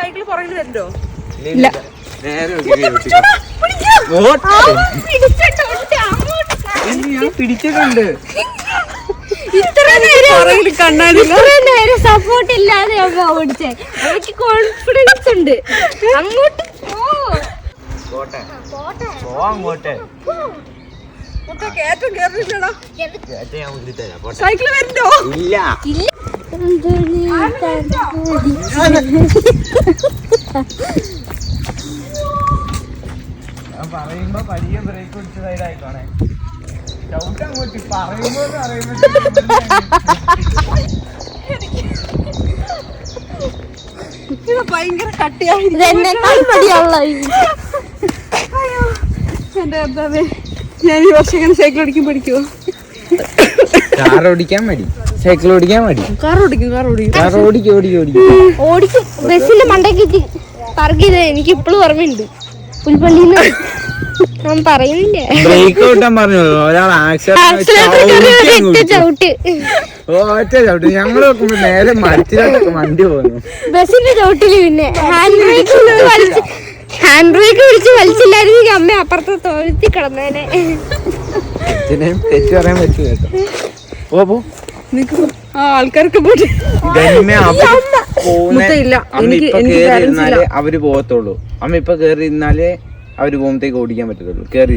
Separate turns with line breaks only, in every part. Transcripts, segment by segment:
Cycle പുറകിൽ
ഇല്ല.
പിടിച്ചിട്ടുണ്ട്
ഇത്ര നേരം നേരം സപ്പോർട്ട് ഇല്ലാതെ ഓടിച്ചേ. എനിക്ക് കോൺഫിഡൻസ് ഉണ്ട്. അങ്ങോട്ട്
സൈക്കിൾ വരണ്ടോ?
ഇല്ല.
ഇല്ല.
പറയുമ്പോ പതിയെ ബ്രേക്ക് പിടിച്ച സൈഡായിക്കോണേ ചവിട്ട് അങ്ങോട്ട് പറയുമ്പോ
ഇത് ഭയങ്കര കട്ടിയായി എന്റെ ഞാൻ ഈ വർഷം ഇങ്ങനെ സൈക്കിൾ ഓടിക്കാൻ പഠിക്കുമോ
കാർ ഓടിക്കാൻ മടി. സൈക്കിൾ ഓടിക്കാൻ മതി
കാർ ഓടിക്കും കാർ ഓടിക്കും
കാർ ഓടിക്കും. ഓടിക്കും. ഓടിക്കും
ഓടിക്കും ബസ്സിന്റെ മണ്ടയ്ക്ക് പാർക്ക് എനിക്ക് ഇപ്പോഴും ഓർമ്മയുണ്ട്. പുൽപ്പള്ളി ഞാൻ പറയുന്നില്ല?
ബ്രേക്ക് ഔട്ടാൻ പറഞ്ഞു. ഒരാൾ
ആക്സിലേറ്റർ കയറി ഒറ്റ ചവിട്ട്.
ഒറ്റ ചവിട്ട്. ഞങ്ങൾ നോക്കുമ്പോ നേരെ മരത്തിലോട്ടൊക്കെ വണ്ടി പോകുന്നു
ബസ്സിന്റെ ചവിട്ടിൽ പിന്നെ ഹാൻഡ് ബ്രേക്ക് വലിച്ച് ഹാൻഡ് ബ്രേക്ക് പിടിച്ച് വലിച്ചില്ലായിരുന്നെങ്കിൽ അമ്മ അപ്പുറത്ത് തോഴ്ത്തി കിടന്നേനെ.
തെറ്റ് പറയാൻ പറ്റൂ കേട്ടോ. പോ.
ആൾക്കാർക്ക്
അവർ
എനിക്ക് എനിക്ക്
പോകത്തുള്ളൂ അമ്മ ഇപ്പൊ കേറി ഇരുന്നാലേ അവർ പോകുമ്പത്തേക്ക് ഓടിക്കാൻ പറ്റത്തുള്ളൂ. കേറി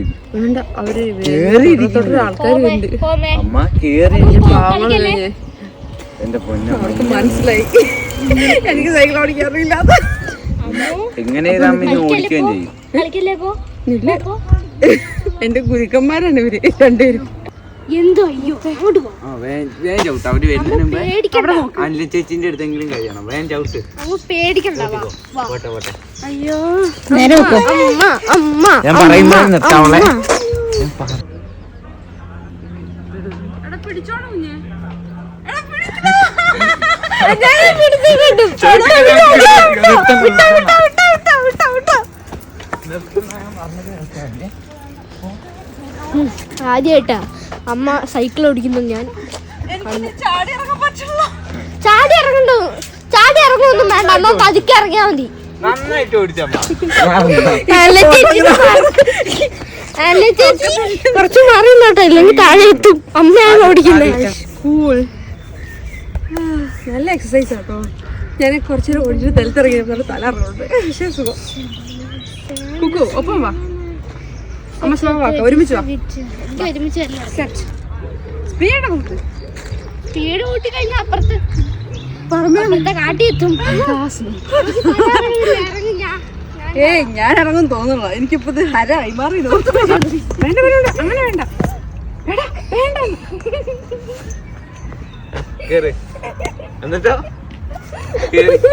അമ്മ കേറി. എന്റെ പൊന്നു
മനസ്സിലായി. എനിക്ക് സൈക്കിൾ ഓടിക്കാൻ അറിയില്ല
എങ്ങനെ അമ്മ ഓടിക്കുകയും ചെയ്യും?
കളിക്കല്ലേ പോ?
ഇല്ല. എന്റെ ഗുരുക്കന്മാരാണ് ഇവർ രണ്ടുപേരും.
എന്തോ അയ്യോ അങ്ങോട്ട് പോ.
ചവിട്ട് വരുന്നതിന് മുമ്പേ അനില ചേച്ചിന്റെ അടുത്തെങ്കിലും കഴിയണം. ചവിട്ട്
പേടിക്കണ്ട. വാ. വാ.
പോട്ടെ പോട്ടെ.
അയ്യോ.
നേരെ അമ്മ അമ്മ
ഞാൻ നിർത്താവളെ
ഞാൻ. അമ്മ സൈക്കിൾ ഓടിക്കുന്നു ഞാൻ.
ചാടി ഇറങ്ങാൻ പറ്റില്ല.
ചാടി ഇറങ്ങണ്ടോ? ചാടി ഇറങ്ങൊന്നും വേണ്ട. അമ്മ പതുക്കെ ഇറങ്ങിയാ മതി.
നന്നായിട്ട്
കുറച്ച് മാറി. നോട്ടോ ഇല്ലെങ്കിൽ താഴെ എത്തും. അമ്മയാണ് ഓടിക്കുന്നത്
കൂൾ നല്ല എക്സസൈസ് ആട്ടോ. ഞാൻ കുറച്ചു നേരം ഓടിച്ചിട്ട് തലത്തിറങ്ങിയപ്പോൾ തല ഇറങ്ങുന്നുണ്ട് പക്ഷേ സുഖം. കുക്കു ഒപ്പം വാ. അമ്മ സ്ലോ ഒരുമിച്ച്
ഒരുമിച്ച്
സ്പീഡ്
സ്പീഡ് കൂട്ടി. കഴിഞ്ഞാൽ അപ്പുറത്ത്
ഏയ് ഞാൻ ഇറങ്ങും തോന്നുന്നു. എനിക്കിപ്പോ ഇത് ഹരായി മാറി ഇത് ഓർത്ത് വേണ്ട വേണ്ട അങ്ങനെ വേണ്ട. വേണ്ട വേണ്ട.
കേറ്. എന്നിട്ടോ? കേറി.